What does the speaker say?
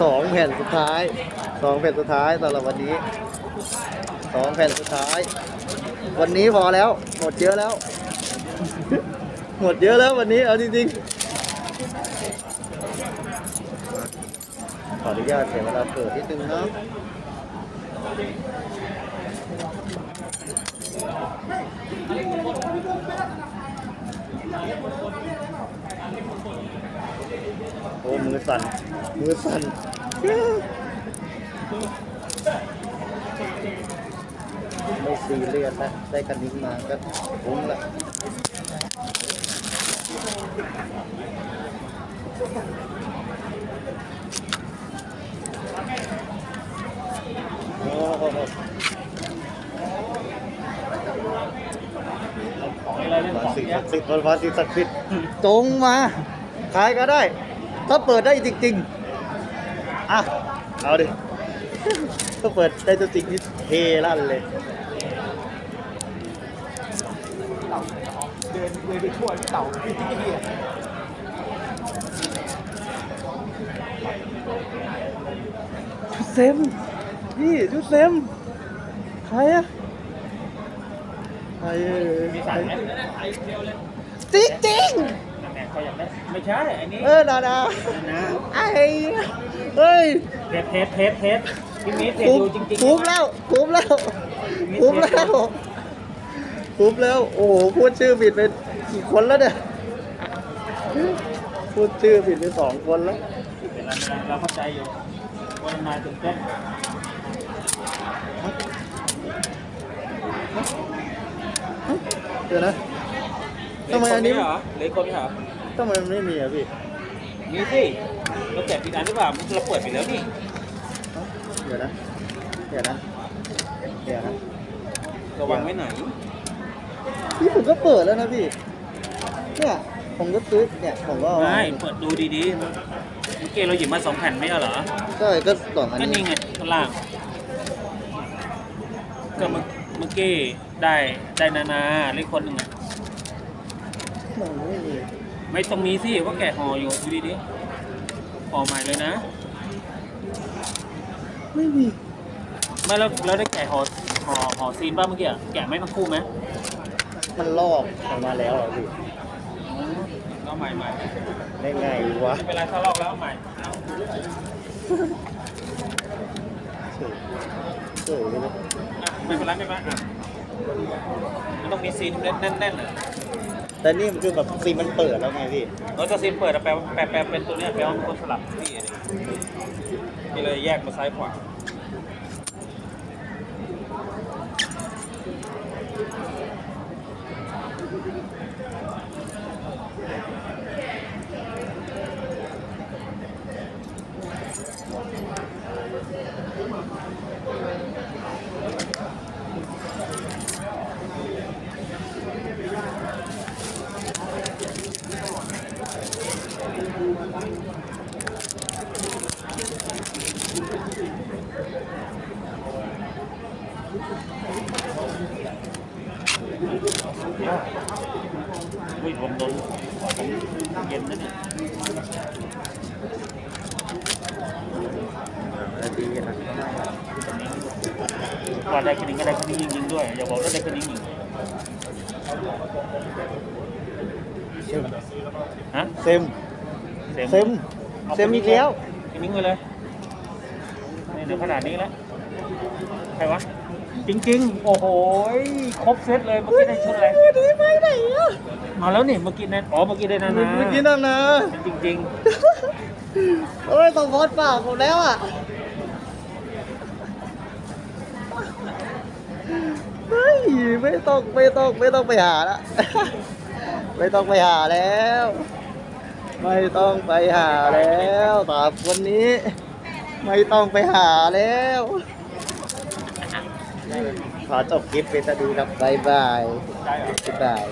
สองแผ่นสุดท้ายสองแผ่นสุดท้ายสำหรับวันนี้สองแผ่นสุดท้าย วันนี้พอแล้ว หมดเยอะแล้ว หมดเยอะแล้ววันนี้เอาจริงๆขออนุญาตเสียเวลาเปิดนิดนึงเนาะ โอ้มือสั่น มือสั่นไม่ซีเรียสแล้วได้กันนิ้งมาก็คุ้มละโอ้โหของอะไรเนวันสิ่งเนี้ศักดิ์สิทธิ์วันสิ่งศักสิทธิ์จงมาขายก็ได้ ถ้าเปิดได้จริงๆอะเอาดิ ถ้าเปิดได้ตัวจริงนี่เทลั่นเลยเดินเดินไปทั่วที่เต่าที่ที่เดียชุดเซมพี่ชุดเซมใครอะใครเอ่ยมีใครสั่งไหมไอ้เดียวเลยจริงจริงนั่นแหละ เขาอยากได้ไม่ใช่ อันนี้ๆเออนานานะไอ้เฮ้ยเทสเทสเทสเทสพี่มีเทสคุ้มดูจริงๆคุ้มแล้วคุ้มแล้วคุ้มแล้วคุ้มแล้ว โอ้โหพูดชื่อผิดไปกี่คนแล้วเนี่ยพูดชื่อผิดไปสองคนแล้วเป็นไรไม่เป็นไรเราเข้าใจอยู่ว่ามันมาตื่นเต้นเดี๋ยวนะทำไมอันนี้เหรอเลยคนนี้เหรอ ทำไมมันไม่มีอะพี่มีสิเราแจกผิดอันหรือเปล่ามันเราเปิดไปแล้วนี่เอ้าเดี๋ยวนะ เดี๋ยวนะ เดี๋ยวนะ ระวังไว้ไหนพี่ผมก็เปิดแล้วนะพี่ เนี่ยผมก็ซื้อเนี่ยผมก็เอาไม่เปิดดูดีๆเมื่อกี้เราหยิบมาสองแผ่นไม่ใช่เหรอใช่ก็สองอันก็นี้นี่ไงข้างล่างก็เมื่อเมื่อกี้ได้ได้นานาเลขคนหนึ่งอะ มันไม่มี ไม่ต้องมีสิว่าแกะห่ออยู่ดูดีๆห่อใหม่เลยนะ ไม่มีไม่แล้วแล้วได้แกะห่อห่อห่อซีนบ้างเมื่อกี้อะแกะไม่มาคู่ไหมมันลอกออกมาแล้วอะพี่เอาใหม่ใหม่ได้ไงวะไม่เป็นไรถ้าลอกแล้วเอาใหม่เอาเฉยเฉยเลยอะไม่เป็นไรไม่เป็นไรอะมันต้องมีซีนแน่นๆเลย แต่นี่มันคือแบบซีมันเปิดแล้วไงพี่เออถ้าซีมเปิดอะแปลว่าแปลแปลเป็นตัวเนี้ยแปลว่าเป็นคนสลับที่นี่เลยแยกมาซ้ายขวา อุ้ยผมโดนผมเย็นนะเนี่ยวดีนะว่าได้คะแนนก็ได้คะแนนยิงๆด้วย อย่าบอกว่าได้คะแนนยิงฮะเซมเซมเซมเซมอีกแล้วคะแนนไปเลยนี่เดี๋ยวขนาดนี้แล้ว ใครวะ จริงๆ โอ้โหครบเซตเลยเมื่อกี้ได้ชุดอะไรวันนี้ไปไหนอะมาแล้วนี่เมื่อกี้นั่นอ๋อเมื่อกี้ได้นานาเมื่อกี้นั่นนะจริงโอ้ยต้องพอดปากผมแล้วอะเฮ้ยไม่ต้องไม่ต้องไม่ต้องไปหาละไม่ต้องไปหาแล้ว ไม่ต้องไปหาแล้วตราบวันนี้ ไม่ต้องไปหาแล้ว ขอจบคลิปไป็นตะดีครับบายบายบ๊ายบาย